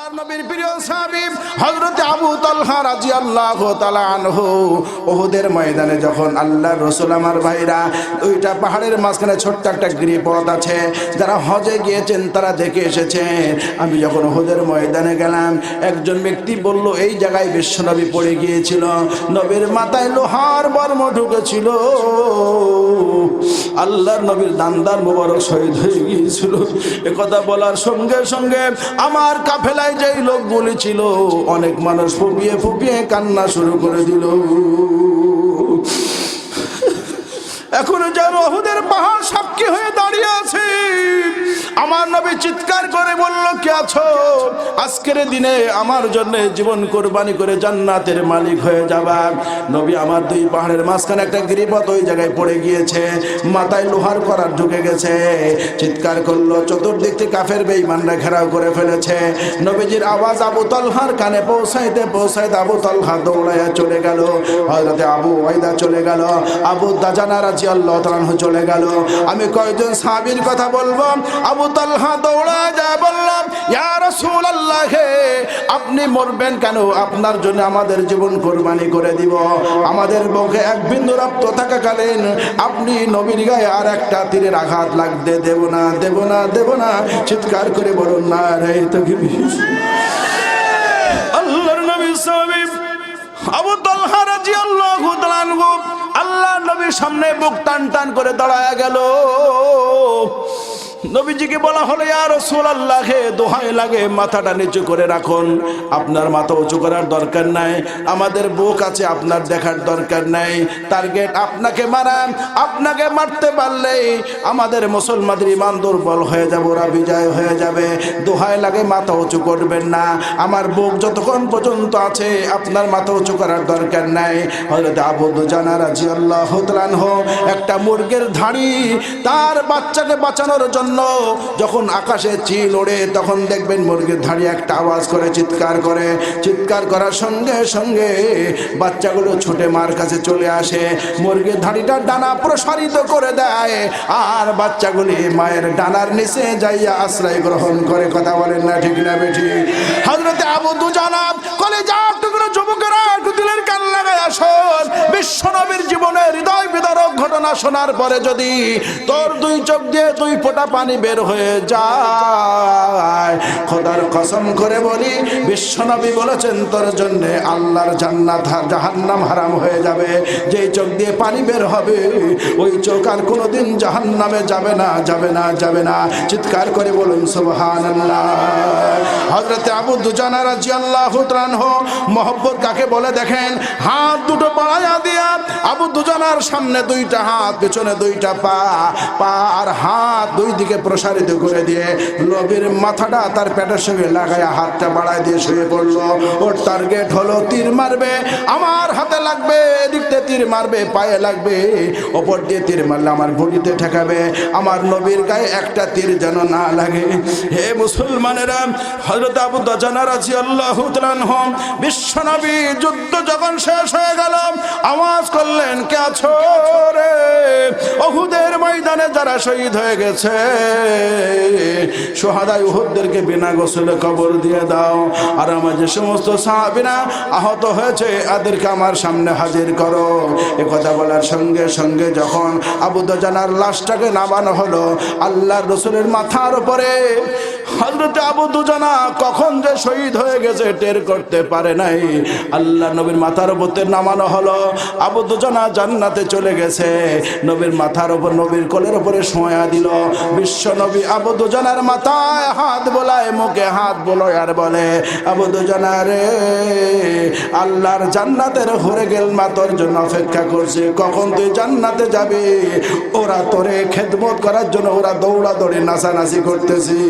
আল্লাহর নবীর প্রিয় সাহাবী, হযরত আবু তালহা রাদিয়াল্লাহু তাআলা আনহু ওহুদের ময়দানে যখন আল্লাহর রাসূল আমার ভাইরা দুইটা পাহাড়ের মাঝখানে ছোট্ট একটা গিরিপথ আছে, যারা হজে গিয়েছেন তারা দেখে এসেছেন আমি যখন ওহুদের ময়দানে গেলাম, একজন ব্যক্তি বলল, এই জায়গায় বিশ্বনবী পড়ে গিয়েছিল, নবীর মাথায় লোহার বর্ম ঢুকেছিল। আল্লাহর নবীর দান্দার মোবারক শহীদ হয়ে গিয়েছিল। একথা বলার সঙ্গে সঙ্গে আমার কাফেলায় যেই লোক বলেছিল অনেক মানুষ ফুপিয়ে ফুপিয়ে কান্না শুরু করে দিল। এখনও যেন অহুদের পাহাড় সাক্ষী হয়ে দাঁড়িয়ে আছে। আমার নবী চিৎকার করে বলল, কে আছো? আজকের দিনে আমার জন্য জীবন কোরবানি করে জান্নাতের মালিক হয়ে যাবা। নবী আমার দুই পাহাড়ের মাঝখানে একটা গিরিপথ ওই জায়গায় পড়ে গিয়েছে, মাথায় লোহার করার ঢুকে গেছে। চিৎকার করল, চতুর্দিক থেকে কাফের বেই বেঈমানরা ঘেরাও করে ফেলেছে। নবীজির আওয়াজ আবু তলহার কানে পৌঁছাইতে পৌঁছাইতে আবু তলহা দৌড়াইয়া চলে গেল, হযরতে আবু ওয়াইদা চলে গেল। আবু দাজানা রাজি আল্লাহ তালাহ চলে গেল। আমি কয়েকজন সাহাবীর কথা বলব। আবু তালহা দৌড়া যা বললাম, ইয়া রাসূলুল্লাহ হে আপনি মরবেন কেন? আপনার জন্য আমাদের জীবন কোরবানি করে দিব। আমাদের বুকে এক বিন্দু রক্ত থাকাকালীন আপনি নবীর গায়ে আর একটা তীরের আঘাত লাগতে দেব না দেব না দেব না। চিৎকার করে বলুন, না রে তো আল্লাহর নবী সাহাবী আবু তলহা রাজি আল্লাহ আল্লাহ নবীর সামনে বুক টান টান করে দাঁড়ায় গেল। নবীজিকে বলা হলো, ইয়া রাসূলুল্লাহ, হে দোহাই লাগে, মাথাটা নিচু করে রাখুন। আপনার মাথা উঁচু করার দরকার নাই, আমাদের বুক আছে, আপনার দেখার দরকার নাই। টার্গেট, আপনাকে মারান আপনাকে মারতে পারলেই আমাদের মুসলমানদের ইমান দুর্বল হয়ে যাবে, ওরা বিজয় হয়ে যাবে। দোহাই লাগে, মাথা উঁচু করবেন না। আমার বুক যতক্ষণ পর্যন্ত আছে, আপনার মাথা উঁচু করার দরকার নাই। হযরত আবু দুজানা রাদিয়াল্লাহু তাআলা আনহু, একটা মুরগের ধাড়ি তার বাচ্চাকে বাঁচানোর জন্য যখন আকাশে চিল ওড়ে, তখন দেখবেন মুরগির ধাড়ি একটা আওয়াজ করে, চিৎকার করে। চিৎকার করার সঙ্গে সঙ্গে বাচ্চাগুলো ছুটে মার কাছে চলে আসে। মুরগির ধাড়িটা ডানা প্রসারিত করে দেয় আর বাচ্চাগুলি মায়ের ডানার নিচে যাইয়া আশ্রয় গ্রহণ করে। কথা বলেন না ঠিক না বেঠি? হজরতে আবু দুজানা কলে যা টুকরো যুবকেরা একটু দিলের কান লাগায় আসন বিশ্বনবীর জীবনে হৃদয় বিদারক ঘটনা শোনার পরে যদি তোর দুই চোখ দিয়ে দুই ফোঁটা পানি বের হয়ে যায়। খোদার কসম করে বলি, বিশ্বনবী বলেছেন, তোর জন্য আল্লাহর জান্নাত জাহান্নাম হারাম হয়ে যাবে। যেই চোখ দিয়ে পানি বের হবে, ওই চোখ আর কোনোদিন জাহান্নামে যাবে না যাবে না যাবে না। চিৎকার করে বলুন, সুবহানাল্লাহ। হযরতে আবু দুজানা রাদিয়াল্লাহু তাআলা মহব্বত কাকে বলে দেখেন? হাত দুটো বাড়াইয়া দিয়া, আবু দুজানার সামনে দুইটা হাত, পেছনে দুইটা পা। পা আর হাত দুই দিকে প্রসারিত করে দিয়ে নবীর মাথাটা তার পেটের সঙ্গে লাগাইয়া হাতটা বাড়ায় দিয়ে শুয়ে পড়ল। ওর টার্গেট হলো তীর মারবে, আমার হাতে লাগবে দিয়ে তীর মারবে, পায়ে লাগবে, ওপর দিয়ে তীর মারলে আমার ঘড়িতে ঠেকাবে। আমার নবীর গায়ে একটা তীর যেন না লাগে। হে মুসলমানেরা হজরত আবু দাজানা রাজি আল্লাহ বিশ্ব নবী যুদ্ধ যখন শেষ হয়ে গেল, আওয়াজ করলেন, কে আছো রে? অহুদের ময়দানে যারা শহীদ হয়ে গেছে, সোহাদাই উহুদদেরকে বিনা গোসলে কবর দিয়ে দাও। আর আমার যে সমস্ত সাহাবিনা আহত হয়েছে, এদেরকে আমার সামনে হাজির করো। এ কথা বলার সঙ্গে সঙ্গে যখন আবু দাজানার লাশটাকে নামানো হলো, আল্লাহর রসুলের মাথার উপরে হজরতে আবু দুজানা কখন যে শহীদ হয়ে গেছে টের করতে পারে নাই। আল্লাহ নবীর মাথার উপর নামানো হলো। আবু দুজানা জান্নাতে চলে গেছে। নবীর মাথার উপর নবীর কোলের উপরে শোয়া দিল। বিশ্ব নবী আবু দুজনার মাথায় হাত বোলায়, মুখে হাত বোলায় আর বলে, আবু দুজনা রে, আল্লাহর জান্নাতের হরে গেল মা তোর জন্য অপেক্ষা করছে। কখন তুই জান্নাতে যাবি? ওরা তোরে খেদমত করার জন্য ওরা দৌড়াদৌড়ি নাচানাচি করতেছি।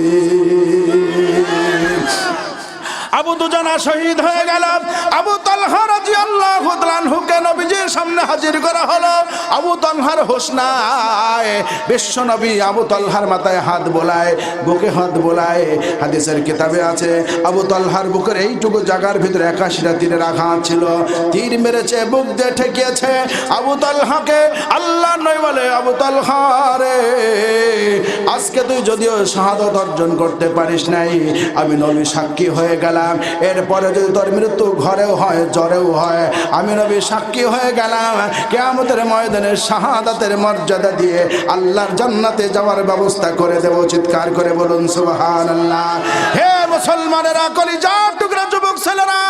আবু দুজানা শহীদ হয়ে গেল আবু তালহা রাদিয়াল্লাহু তাআলাহুকে নবীজির সামনে হাজির করা হলো। আবু তালহার হোশ নাই। বিশ্ব নবী আবু তালহার মাথায় হাত বোলায়, বুকে হাত বোলায়। হাদিসের কিতাবে আছে, আবু তালহার বুকের এইটুকু জায়গার ভিতরে একাশিটা তীরের আঘাত ছিল। তীর মেরেছে, বুক দিয়ে ঠেকিয়েছে। আবু তালহাকে আল্লাহ নয় বলে, আবু তালহা রে, আজকে তুই যদিও শাহাদত অর্জন করতে পারিস নাই, আমি নবী সাক্ষী হয়ে গেলাম। এরপরে যদি তোর মৃত্যু ঘরেও হয়, জ্বরেও হয়, আমি নবী সাক্ষী হয়ে গেলাম। কেয়ামতের ময়দানের শাহাদাতের মর্যাদা দিয়ে আল্লাহর জান্নাতে যাওয়ার ব্যবস্থা করে দেব, চিৎকার করে বলুন সুবাহ আল্লাহ হে মুসলমানেরা কলিজা টুকরা যুবক ছেলেরা,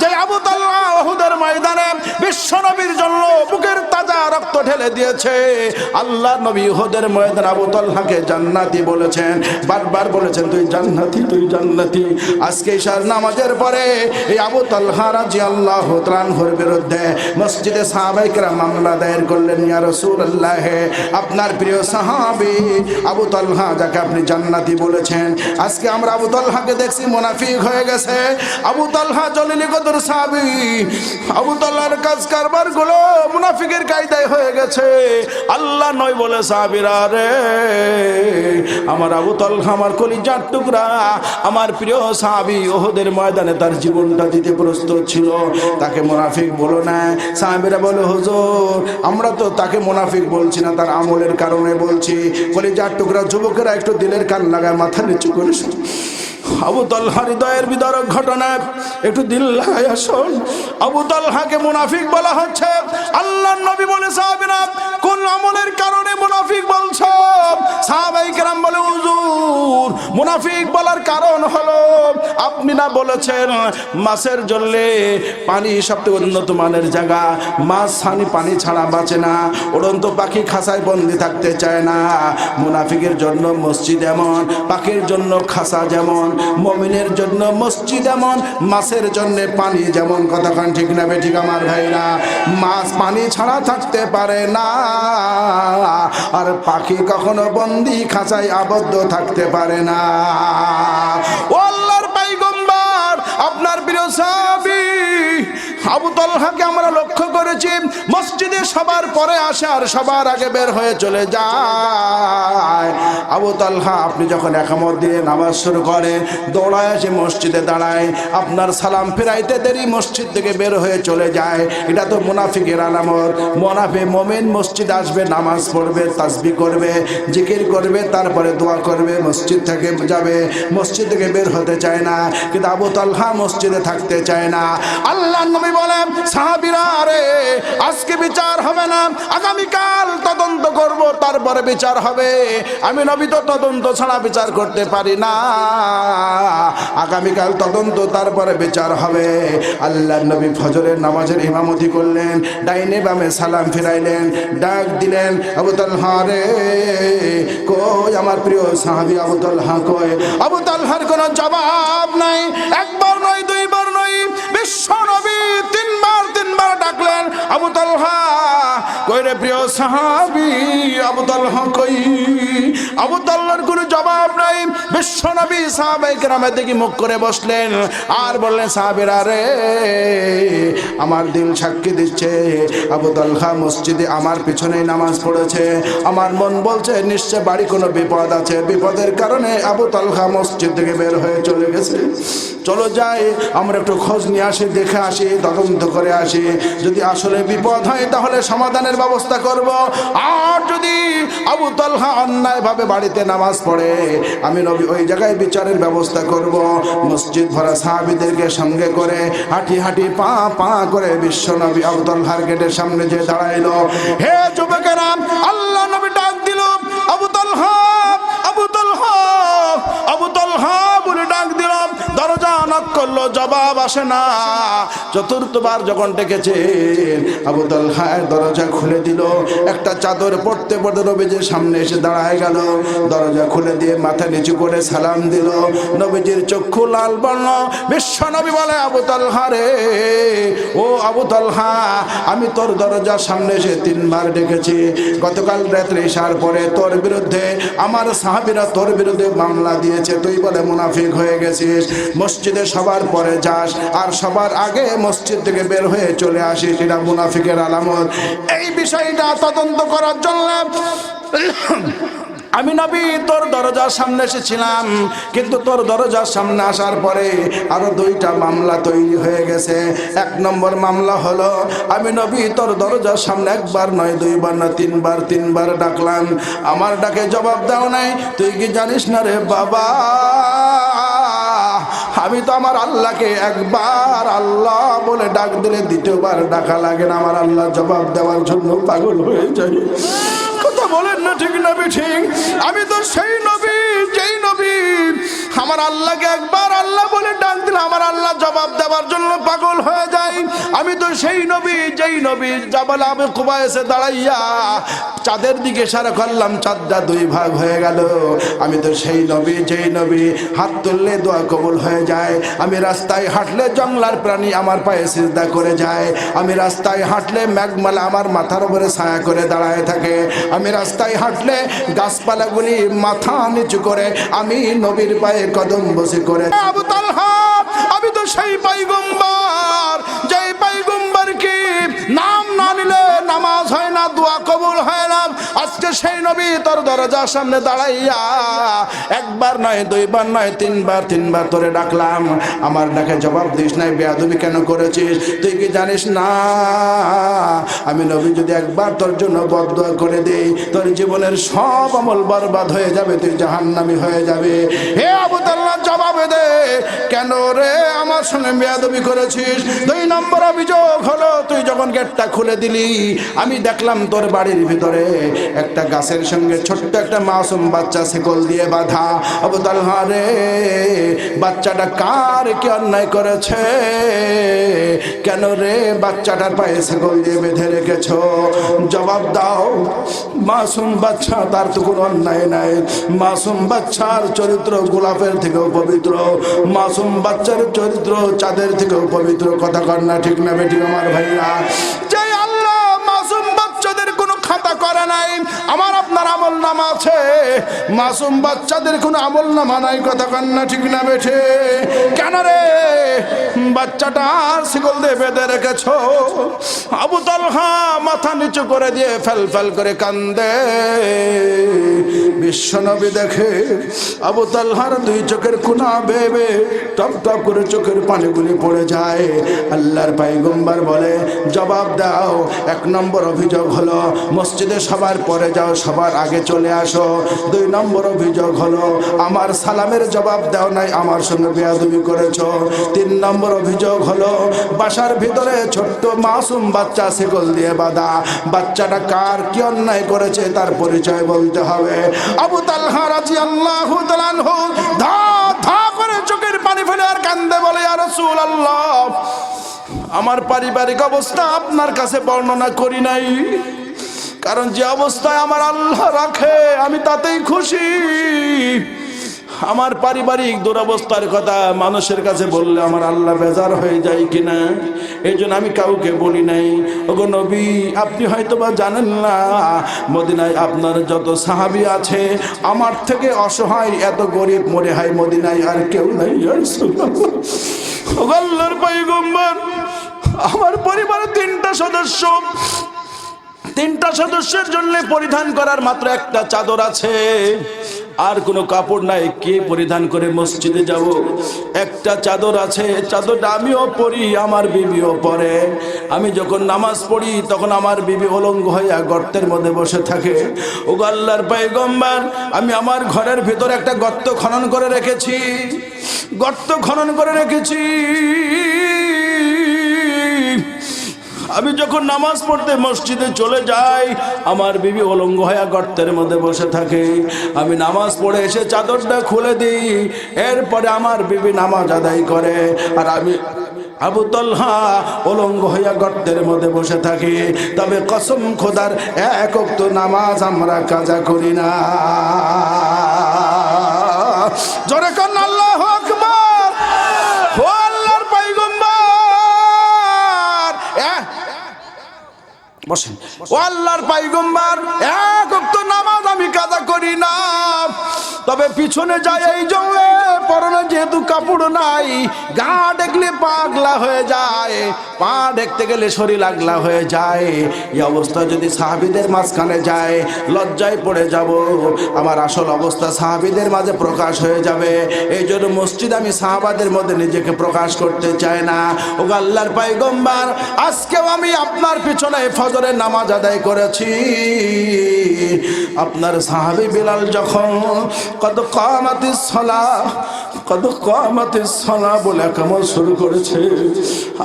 যে আবু তাল্লাহ ওহুদের ময়দানে বিশ্ব নবীর জন্য বুকের তাজা রক্ত ঢেলে দিয়েছে। আল্লাহ নবী ওহুদের ময়দান আবু তাল্লাহকে জান্নাতি বলেছেন, বারবার বলেছেন, তুই জান্নাতি তুই জান্নাতি। আজকে ঈশার নামাজের পরে এই আবু তাল্লাহ রাজি আল্লাহ তালানহুর বিরুদ্ধে মসজিদে সাহাবাইকরা মামলা দায়ের করলেন, ইয়া রাসূলুল্লাহ, আপনার প্রিয় সাহাবী আবু তালহা যাকে আপনি জান্নাতি বলেছেন, আজকে আমরা আবু তালহাকে দেখছি মুনাফিক হয়ে গেছে। আবু তালহা জলিলি কদর সাহাবী, আবু তালহার কাজ কারবারগুলো মুনাফিকের কায়দায় হয়ে গেছে। আল্লাহ নয় বলে, সাহাবীরা রে, আমার আবু তালহা, আমার কলিজার টুকরা, আমার প্রিয় সাহাবী ওহদের ময়দানে তার জীবনটা দিতে প্রস্তুত ছিল। তাকে মুনাফিক বলো না। সাহাবীরা বলে, হুজুর, আমরা তো তাকে মুনাফিক বলছি না, তার আমলের কারণে বলছি। কলিজার টুকরা যুবকেরা একটু দিলের কান লাগায় মাথা নিচু করে শোন। আবু তালহা হৃদয়ের বিদারক ঘটনা একটু দিল লাগাই আসুন আবু তালহাকে মুনাফিক বলা হচ্ছে আল্লাহ নবী বলে সাহাবিনা কোন আমলের কারণে মুনাফিক বলছো সাহাবাই কেরাম বলে, হুজুর মুনাফিক বলার কারণ হলো, আপনি না বলেছেন মাছের জলে পানি সবথেকে উন্নত মানের জায়গা। মাছ ছানি পানি ছাড়া বাঁচে না। উড়ন্ত পাখি খাসায় বন্দি থাকতে চায় না। মুনাফিকের জন্য মসজিদ এমন, পাখির জন্য খাসা যেমন, মমিনের জন্য মসজিদ এমন, মাছের জন্য পানি যেমন। কতক্ষণ ঠিক না ঠিক আমার ভাইরা? মাছ, পানি ছাড়া থাকতে পারে না। আর পাখি কখনো বন্দি খাঁচায় আবদ্ধ থাকতে পারে না। আপনার আমরা লক্ষ্য করেছি মসজিদে সবার পরে আসার সবার আগে বের হয়ে চলে যায়। আবু তলহা, আপনি যখন একামত দিয়ে নামাজ শুরু করেন, দৌড়ায় এসে মসজিদে দাঁড়ায়, আপনার সালাম ফেরাইতে দেরি, মসজিদ থেকে বের হয়ে চলে যায়। এটা তো মুনাফিকের আলামত। মোনাফে মোমেন মসজিদ আসবে, নামাজ পড়বে তাসবি করবে, জিকির করবে, তারপরে দোয়া করবে, মসজিদ থেকে যাবে। মসজিদ থেকে বের হতে চায় না, কিন্তু আবু তালহা মসজিদে থাকতে চায় না। আল্লাহ নবী বলেন, সাহাবিরা রে আজকে বিচার হবে না, আগামীকাল তদন্ত করব, তারপরে বিচার হবে। আমি নবী তো তদন্ত ছাড়া বিচার করতে পারি না। আগামীকাল তদন্ত, তারপরে বিচার হবে। আল্লাহ নবী ফজরের নামাজের ইমামতি করলেন, ডাইনে বামে সালাম ফিরাইলেন, ডাক দিলেন আবুতাল হারে কই আমার প্রিয় সাহাবি আবুতাল হা কয় আবুতাল হার কোনো জবাব নাই। একবার আবু তালহা কই রে প্রিয় সাহাবি আবু তালহা কই? আবু তাল্লার কোনো জবাব নাই। বিশ্ব নবী দেখি মুখ করে বসলেন আর বললেন রে, আমার দিল সাক্ষী দিচ্ছে। আবু তালহা মসজিদে আমার পিছনেই নামাজ পড়েছে। আমার মন বলছে, নিশ্চয় বাড়ি কোনো বিপদ আছে। বিপদের কারণে আবু তালহা মসজিদ থেকে বের হয়ে চলে গেছে। চলো যাই, আমরা একটু খোঁজ নিয়ে আসি, দেখে আসি, তদন্ত করে আসি। যদি আসলে বিপদ হয়, তাহলে সমাধানের ব্যবস্থা করব। আর যদি আবু তালহা অন্যায়ভাবে বাড়িতে নামাজ পড়ে, আমি নবী ওই জায়গায় বিচারের ব্যবস্থা করব। মসজিদ ভরা সাহাবিদেরকে সঙ্গে করে হাঁটি হাঁটি পা পা করে বিশ্ব নবী আবু তালহার গেটের সামনে যে দাঁড়াইলো। হে যুবকেরা, আল্লাহ নবী ডাক দিল, আবু তালহা আবু তালহা আবু তালহা বলে ডাক দিলাম, দরজা নক করল, জবাব আসে না। চতুর্থবার যখন ডেকেছে আবু তালহার দরজা খুলে দিল। একটা চাদর পড়তে পড়তে নবীজির সামনে এসে দাঁড়ায় গেল। দরজা খুলে দিয়ে মাথা নিচু করে সালাম দিল। নবীজির চক্ষু লাল বর্ণ। বিশ্ব নবী বলে আবুতল তালহা রে, ও আবু তালহা, আমি তোর দরজার সামনে এসে তিনবার ডেকেছি। গতকাল রাত্রে এসার পরে তোর বিরুদ্ধে, আমার সাহাবিরা তোর বিরুদ্ধে মামলা দিয়েছে তুই বলে মুনাফিক হয়ে গেছিস। মসজিদে সবার পরে যাস, আর সবার আগে মসজিদ থেকে বের হয়ে চলে আসিস, এটা মুনাফিকের আলামত। এই বিষয়টা তদন্ত করার জন্য আমি নবী, তোর দরজার সামনে এসেছিলাম। কিন্তু তোর দরজার সামনে আসার পরে আরও দুইটা মামলা তৈরি হয়ে গেছে। এক নম্বর মামলা হলো, আমি নবী, তোর দরজার সামনে একবার নয়, দুইবার না তিনবার তিনবার ডাকলাম। আমার ডাকে জবাব দাও নাই। তুই কি জানিস না রে বাবা? আমি তো আমার আল্লাহকে একবার আল্লাহ বলে ডাক দিলে দ্বিতীয়বার ডাকা লাগে না। আমার আল্লাহ জবাব দেওয়ার জন্য পাগল হয়ে যায়। নবী ঠিক। আমি তো সেই নবী, যেই নবী। আমার আল্লাহকে একবার আল্লাহ বলে ডাক দিলে আমার আল্লাহ জবাব দেওয়ার জন্য পাগল হয়ে যায়। আমি তো সেই নবী, যেই নবী। জাবাল আমি কুবা এসে দাঁড়াইয়া চাঁদের দিকে সারা করলাম, চাঁদটা দুই ভাগ হয়ে গেল। আমি তো সেই নবী, যেই নবী, হাত তুললে দোয়া কবুল হয়ে যায়। আমি রাস্তায় হাঁটলে জংলার প্রাণী আমার পায়ে সিজদা করে যায়। আমি রাস্তায় হাঁটলে ম্যাগমালা আমার মাথার উপরে ছায়া করে দাঁড়ায় থাকে। আমি রাস্তায় হাঁটলে গাছপালাগুলি মাথা নিচু করে। আমি নবীর পায়ে কদম বসে করে আমি তো সেই পাইগম্বার। যেই পাইগম্বার কি নাম না নিলে নামাজ হয় না, দোয়া কবুল হয় আজকে সেই নবী তোর দরজার সামনে দাঁড়াইয়া, একবার নয়, দুইবার নয়, তিনবার তিনবার তোরে ডাকলাম। আমার ডাকে জবাব দিস নাই, বেয়াদবি কেন করেছিস? তুই কি জানিস না? আমি নবী যদি একবার তোর জন্য বদয়া করে দেই, তোর জীবনের সব আমল বরবাদ হয়ে যাবে, তুই জাহান্নামি হয়ে যাবে। হে আবু তাল্লাহ জবাবে দে। কেন রে আমার সঙ্গে বেয়াদবি করেছিস? দুই নম্বর অভিযোগ হলো, তুই যখন গেটটা খুলে দিলি, আমি দেখলাম তোর বাড়ির ভিতরে একটা গাছের সঙ্গে ছোট্ট একটা মাসুম বাচ্চা শিকল দিয়ে বাঁধা। আবু তালহা রে, বাচ্চাটা কার কি অন্যায় করেছে? কেন রে বাচ্চাটার পায়ে শিকল দিয়ে বেঁধে রেখেছ? জবাব দাও, মাসুম বাচ্চা তার তো কোনো অন্যায় নাই। মাসুম বাচ্চার চরিত্র গোলাপের থেকেও পবিত্র। মাসুম বাচ্চার চরিত্র চাঁদের থেকেও পবিত্র। কথা কর না ঠিক না বেটি আমার ভাইয়া নাই, আমার আপনার আমল নামা আছে। মাসুম বাচ্চাদের কোনো আমল নামা নাই, কথা কর না ঠিক না বেঠে। কেন রে? বাচ্চাটা আর শিকল দিয়ে বেঁধে রেখেছ। আবু তালহা মাথা নিচু করে দিয়ে ফেল ফেল করে কান্দে। বিশ্বনবী দেখে আবু তালহার দুই চোখের কুনা বেবে টপ টপ করে চোখের পানিগুলি পড়ে যায়। আল্লাহর পাইগম্বার বলে, জবাব দাও, এক নম্বর অভিযোগ হলো, মসজিদে সবার পরে যাও, সবার আগে চলে আসো। দুই নম্বর অভিযোগ হলো, আমার সালামের জবাব দাও নাই, আমার সঙ্গে বেয়াদবি করেছ। তিন নম্বর অভিযোগ হলো, বাসার ভিতরে ছোট্ট মাসুম বাচ্চা শিকল দিয়ে বাঁধা। বাচ্চাটা কার কি অন্যায় করেছে তার পরিচয় বলতে হবে। আবু তালহা রাজি আল্লাহ ধা ধা করে চোখের পানি ফেলে আর কান্দে বলে আর রসুল আল্লাহ আমার পারিবারিক অবস্থা আপনার কাছে বর্ণনা করি নাই। কারণ যে অবস্থায় আমার আল্লাহ রাখে, আমি তাতেই খুশি। আমার পারিবারিক দুরবস্থার কথা মানুষের কাছে বললে আমার আল্লাহ বেজার হয়ে যায় কিনা? এই জন্য আমি কাউকে বলি নাই। ওগো নবী, আপনি হয়তো বা জানেন না, মদিনায় আপনার যত সাহাবি আছে, আমার থেকে অসহায়, এত গরিব মরে হয় মদিনায় আর কেউ নাই। আমার পরিবারের তিনটা সদস্য তিনটা সদস্যের জন্য পরিধান করার মাত্র একটা চাদর আছে। আর কোনো কাপড় নাই, কে পরিধান করে মসজিদে যাব? একটা চাদর আছে, চাদরটা আমিও পরি, আমার বিবিও পরে। আমি যখন নামাজ পড়ি, তখন আমার বিবি অলঙ্গ হইয়া গর্তের মধ্যে বসে থাকে। ও আল্লাহর পাইগম্বার আমি আমার ঘরের ভিতরে একটা গর্ত খনন করে রেখেছি। গর্ত খনন করে রেখেছি। আমি যখন নামাজ পড়তে মসজিদে চলে যাই, আমার বিবি অলঙ্গ হয়ে গর্তের মধ্যে বসে থাকে। আমি নামাজ পড়ে এসে চাদরটা খুলে দিই, এরপরে আমার বিবি নামাজ আদায় করে। আর আমি আবু তলহা অলঙ্গ হইয়া গর্তের মধ্যে বসে থাকি। তবে কসম খোদার একক তো নামাজ আমরা কাজা করি না। জোরে কন বসেন। ও আল্লাহর পাইগম্বার, এক অক্ত নামাজ আমি কাদা করি না। তবে পিছনে যাই এই জমে পরনে যেহেতু কাপড় নাই, গা দেখলে পাগলা হয়ে যায়। পা দেখতে গেলে শরীর আগলা হয়ে যায়। এই অবস্থা যদি সাহাবিদের মাঝখানে যায়, লজ্জায় পড়ে যাব। আমার আসল অবস্থা সাহাবিদের মাঝে প্রকাশ হয়ে যাবে। এই জন্য মসজিদ আমি সাহাবাদের মধ্যে নিজেকে প্রকাশ করতে চাই না। ও আল্লাহর পাইগম্বার আজকেও আমি আপনার পিছনে ফজরের নামাজ আদায় করেছি। আপনার সাহাবি বিলাল যখন কত কামাতি সলা কত কামাতি সলা বলে কেমন শুরু করেছে।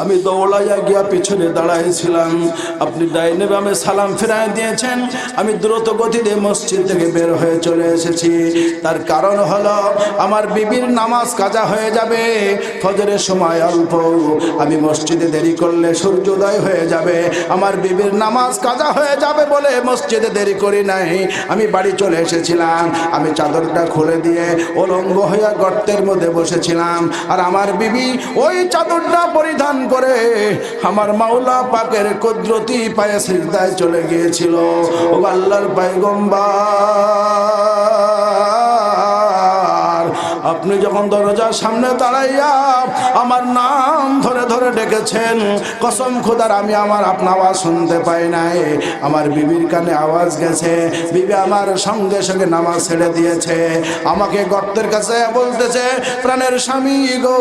আমি দৌড়াইয়া গিয়া পিছনে দাঁড়াইছিলাম। আপনি ডাইনে বামে সালাম ফিরাই দিয়েছেন। আমি দ্রুত গতিতে মসজিদ থেকে বের হয়ে চলে এসেছি। তার কারণ হলো, আমার বিবির নামাজ কাজা হয়ে যাবে। ফজরের সময় অল্প। আমি মসজিদে দেরি করলে সূর্যোদয় হয়ে যাবে। আমার বিবির নামাজ কাজা হয়ে যাবে বলে মসজিদে দেরি করি নাই। আমি বাড়ি চলে এসেছিলাম। আমি চাদরটা খুলে দিয়ে অলঙ্গ হইয়া গর্তের মধ্যে বসেছিলাম। আর আমার বিবি ওই চাদরটা পরিধান করে আমার মাওলা পাকের কুদরতি পায়ে সিজদায় চলে গিয়েছিল। ও আল্লাহর পাইগম্বার আপনি যখন দরজার সামনে দাঁড়াইয়া আমার নাম ধরে ধরে ডেকেছেন, কসম খোদার, আমি আমার আপনা আওয়াজ শুনতে পাই নাই। আমার বিবির কানে আওয়াজ গেছে, বিবি আমার সঙ্গে সঙ্গে নামাজ ছেড়ে দিয়েছে। আমাকে গর্তের কাছে বলতেছে, প্রাণের স্বামী গো,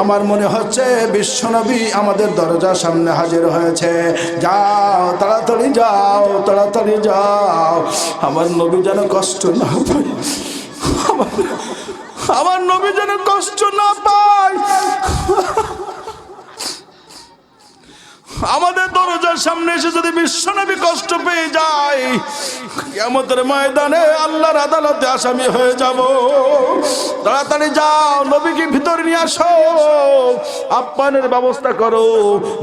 আমার মনে হচ্ছে বিশ্বনবী আমাদের দরজার সামনে হাজির হয়েছে। যাও, তাড়াতাড়ি যাও তাড়াতাড়ি যাও। আমার নবী যেন কষ্ট না পায়। আমার নবী যেন কষ্ট না পায়। আমাদের দরজার সামনে এসে যদি বিশ্বনবী কষ্ট পেয়ে যায় কেমতের ময়দানে আল্লাহর আদালতে আসামি হয়ে যাব। তাড়াতাড়ি যাও, নবীকে ভিতরে নিয়ে আসো। আপ্যায়নের ব্যবস্থা করো।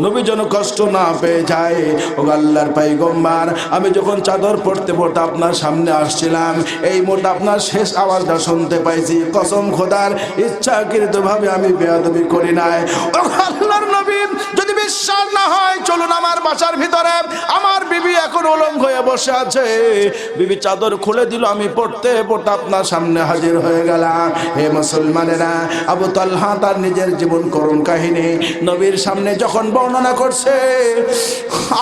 নবী যেন কষ্ট না পেয়ে যায়। ও আল্লাহর পাইগম্বার আমি যখন চাদর পড়তে পড়তে আপনার সামনে আসছিলাম, এই মোটা আপনার শেষ আওয়াজটা শুনতে পাইছি। কসম খোদার ইচ্ছাকৃত ভাবে আমি বেয়াদবি করি নাই। ও আল্লাহর নবী, যদি বিশ্বাস না হয় চলুন আমার বাসার ভিতরে। আমার বিবি এখন উলঙ্গ হয়ে বসে আছে। বিবি চাদর খুলে দিল, আমি পড়তে পড়তে আপনার সামনে হাজির হয়ে গেলাম। হে মুসলমানেরা, আবু তালহা তার নিজের জীবন করুণ কাহিনী। নবীর সামনে যখন বর্ণনা করছে,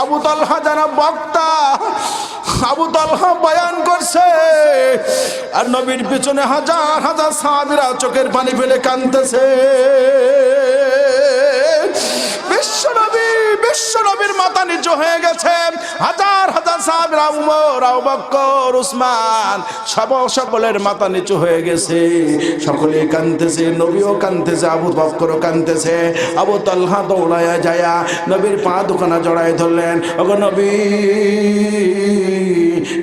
আবু তালহা যারা বক্তা, আবু তালহা বয়ান করছে। আর নবীর পিছনে হাজার হাজার সাহাবিরা চোখের পানি ফেলে কান্দতেছে বিশ্বনবী বিশ্বনবীর মাথা নিচু হয়ে গেছে। হাজার হাজার সাহাবরা উমর, আবু বকর উসমান, সব সকলের মাথা নিচু হয়ে গেছে। সকলে কানতেছে নবীও কানতেছে আবু বকরও কানতেছে আবু তালহা দৌড়ায়া যায়া নবীর পা দোকানা জড়াই ধরলেন। ওগো নবী,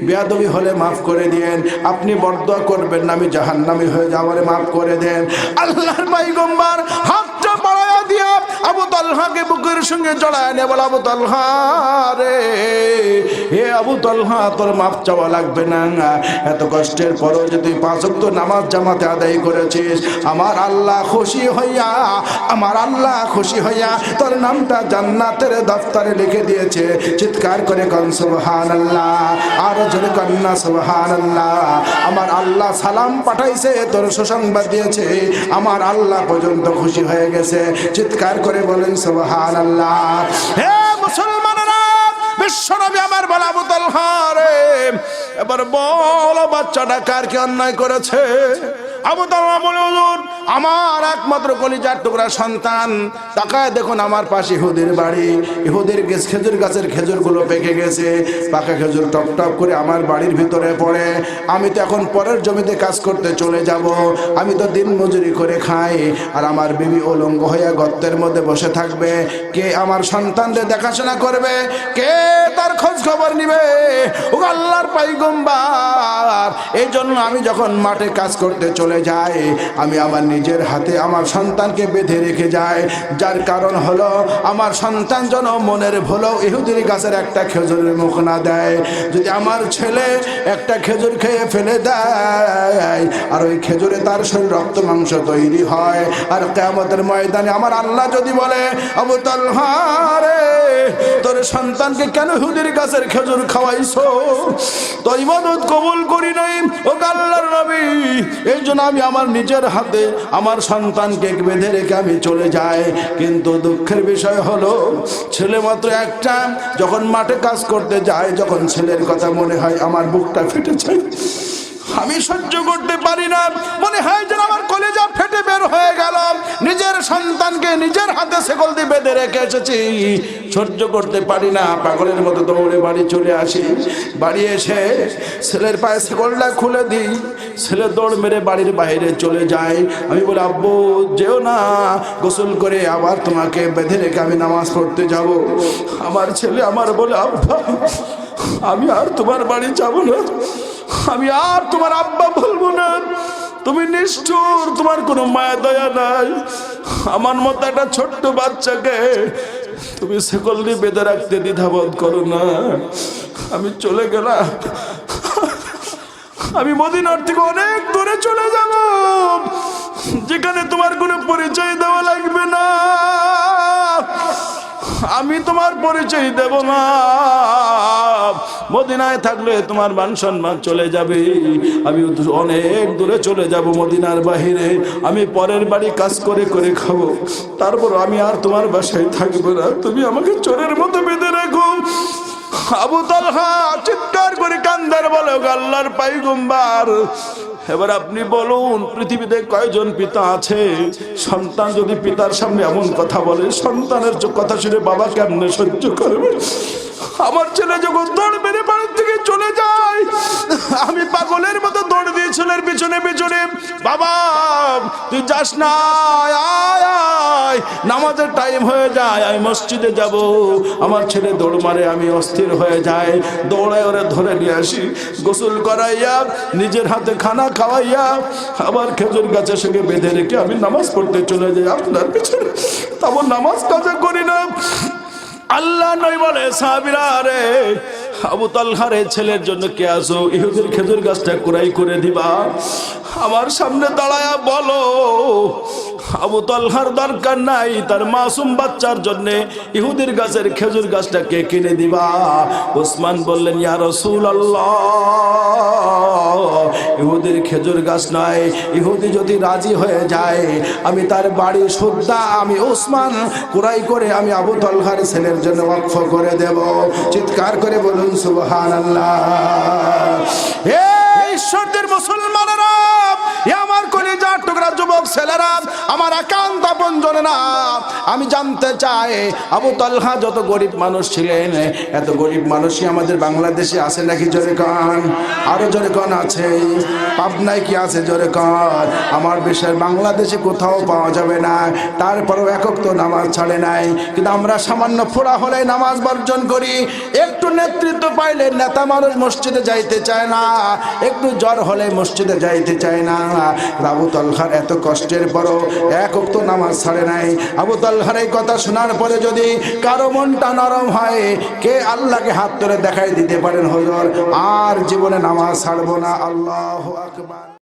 বেয়াদবি হলে মাফ করে দেন আপনি বরদোয়া করবেন না, আমি জাহান্নামি হয়ে যাওয়ারে মাফ করে দেন। আল্লাহর পাইগম্বার হাতটা বাড়ায়া দিয়া আবু তালহাকে বুকের সঙ্গে জড়ায় নিয়ে বলে, আবু তালহা রে হে আবু তালহা, তোর মাপ চাওয়া লাগবে না। এত কষ্টের পরও যে তুই পাঁচ ওয়াক্ত নামাজ জামাতে আদায় করেছিস, আমার আল্লাহ খুশি হইয়া, আমার আল্লাহ খুশি হইয়া তোর নামটা জান্নাতের দফতরে লিখে দিয়েছে। চিৎকার করে কন, সুবহানাল্লাহ। আর জোরে কন্যা সুবহান আল্লাহ আমার আল্লাহ সালাম পাঠাইছে, তোর সুসংবাদ দিয়েছে। আমার আল্লাহ পর্যন্ত খুশি হয়ে গেছে। চিৎকার করে বলেন, সুবহানাল্লাহ। হে মুসলমানরা বিশ্বনবী আমার বলা বোতল হারে এবার বল বাচ্চাটা কার কি অন্যায় করেছে? আবু তালহা বলে, হুজুর, আমার একমাত্র কলিজার টুকরা সন্তান। তাকায় দেখুন আমার পাশে ইহুদের বাড়ি। ইহুদের খেজুর গাছের খেজুরগুলো পেকে গেছে। পাকা খেজুর টপ টপ করে আমার বাড়ির ভিতরে পড়ে। আমি তো এখন পরের জমিতে কাজ করতে চলে যাব। আমি তো দিন মজুরি করে খাই। আর আমার বিবি অলঙ্গ হয়ে গর্তের মধ্যে বসে থাকবে। কে আমার সন্তানদের দেখাশোনা করবে? কে তার খোঁজ খবর নিবে? ও আল্লাহর পাইগম্বার। এই জন্য আমি যখন মাঠে কাজ করতে চলে চলে যায়। আমি আমার নিজের হাতে আমার সন্তানকে বেঁধে রেখে যায় যার কারণ হলো, আমার সন্তান যেন মনের ভুলো ইহুদির গাছের একটা খেজুরের মুখ না দেয়। যদি আমার ছেলে একটা খেজুর খেয়ে ফেলে দেয়, আর ওই খেজুরে তার শরীর রক্ত মাংস তৈরি হয়, আর কেমতের ময়দানে আমার আল্লাহ যদি বলে, আবু তালহারে তোর সন্তানকে কেন হুদির গাছের খেজুর খাওয়াইছো? তো ইবাদত কবুল করি নাই। ও আল্লাহর নবী, এই জন্য আমি আমার নিজের হাতে আমার সন্তানকে বেঁধে রেখে আমি চলে যাই। কিন্তু দুঃখের বিষয় হলো, ছেলে মাত্র একটা, যখন মাঠে কাজ করতে যায়, যখন ছেলের কথা মনে হয় আমার বুকটা ফেটে যায় আমি সহ্য করতে পারি না। মনে হয় যেন আমার কলেজা ফেটে বের হয়ে গেল। নিজের সন্তানকে নিজের হাতে সেকল দিয়ে বেঁধে রেখে এসেছি। সহ্য করতে পারি না। পাগলের মতো দৌড়ে বাড়ি চলে আসি। বাড়ি এসে ছেলের পায়ে সেকলটা খুলে দিই। ছেলে দৌড় মেরে বাড়ির বাইরে চলে যায়। আমি বলি, আব্বু, যেও না। গোসল করে আবার তোমাকে বেঁধে রেখে আমি নামাজ পড়তে যাব। আমার ছেলে আমার বলে, আব্বা, আমি আর তোমার বাড়ি যাব না। আমি আর তোমার আব্বা বলব না। তুমি নিষ্ঠুর, তোমার কোনো মায়া দয়া নাই। আমার মতো একটা ছোট্ট বাচ্চাকে তুমি সেকল দিয়ে বেঁধে রাখতে দ্বিধাবোধ করো না। আমি চলে গেলাম। আমি মদিনার থেকে অনেক দূরে চলে যাব। যেখানে তোমার কোনো পরিচয় দেওয়া লাগবে না। আমি তোমার পরিচয় দেব না। মদিনায় থাকলে তোমার মান সম্মান চলে যাবে। আমি অনেক দূরে চলে যাব মদিনার বাহিরে। আমি পরের বাড়ি কাজ করে করে খাব। তারপর আমি আর তোমার বাসায় থাকব না। তুমি আমাকে চোরের মতো বেঁধে রাখো। আবু তালহা চিৎকার করে কান্দার বলো আল্লাহর পাইগম্বার এবার আপনি বলুন পৃথিবীতে কয়জন পিতা আছে? সন্তান যদি পিতার সামনে এমন কথা বলে সন্তানের কথা শুনে বাবা কেমনে সহ্য করবে? আমার ছেলে যখন দৌড় মেরে বাড়ির থেকে চলে যায় আমি পাগলের মতো দৌড় দিয়ে ছেলের পিছনে পিছনে বাবা তুই যাস না আয়, আয়। নামাজের টাইম হয়ে যায় আমি মসজিদে যাব। আমার ছেলে দৌড় মারে আমি অস্থির হয়ে যাই। দৌড়ায় ওরা ধরে নিয়ে আসি। গোসল করাইয়া নিজের হাতে খানা খাওয়াইয়া আমার খেজুর গাছের সঙ্গে বেঁধে রেখে আমি নামাজ পড়তে চলে যাই আপনার পিছনে। তেমন নামাজ কাজা করি না। আল্লাহ নই বলে সাবিরা রে, আবু তালহারে ছেলের জন্য কে আসো? ইহুদের খেজুর গাছটা কুড়াই করে দিবা। আমার সামনে দাঁড়ায়া বলো আবু তালহার দরকার নাই, তার মাসুম বাচ্চার জন্য ইহুদির গাছের খেজুর গাছটা কে কিনে দিবা। ওসমান বললেন, ইয়া রসুল ইহুদির খেজুর গাছ নয় ইহুদি যদি রাজি হয়ে যায়, আমি তার বাড়ি সুদ্ধা, আমি ওসমান কুড়াই করে আমি আবু তলহার ছেলের জন্য ওয়াকফ করে দেব। চিৎকার করে বলুন সুবহান আল্লাহ ঈশ্বরদের মুসলমানেরা আমার কলিজার টুকরা যুবক ছেলেরা আমার একান্ত আপনজনেরা আমি জানতে চাই, আবু তলহা যত গরিব মানুষ ছিলেন, এত গরিব মানুষই আমাদের বাংলাদেশে আছে নাকি? জোরে কন। আরও জোরে কন আছে। পাবনায় কি আছে? জোরে কন। আমার দেশের বাংলাদেশে কোথাও পাওয়া যাবে না। তারপরেও একক তো নামাজ ছাড়ে নাই। কিন্তু আমরা সামান্য ফোড়া হলে নামাজ বর্জন করি। একটু নেতৃত্ব পাইলে নেতা মানুষ মসজিদে যাইতে চায় না। একটু জ্বর হলে মসজিদে যাইতে চায় না। আবু তলহার এত কষ্টের পরও একক তো নামাজ ছাড়ে নাই। আবু তলহার এই কথা শোনার পরে যদি কারও মনটা নরম হয়, কে আল্লাহকে হাত ধরে দেখাই দিতে পারেন হজর? আর জীবনে নামাজ ছাড়বো না। আল্লাহ আকবার।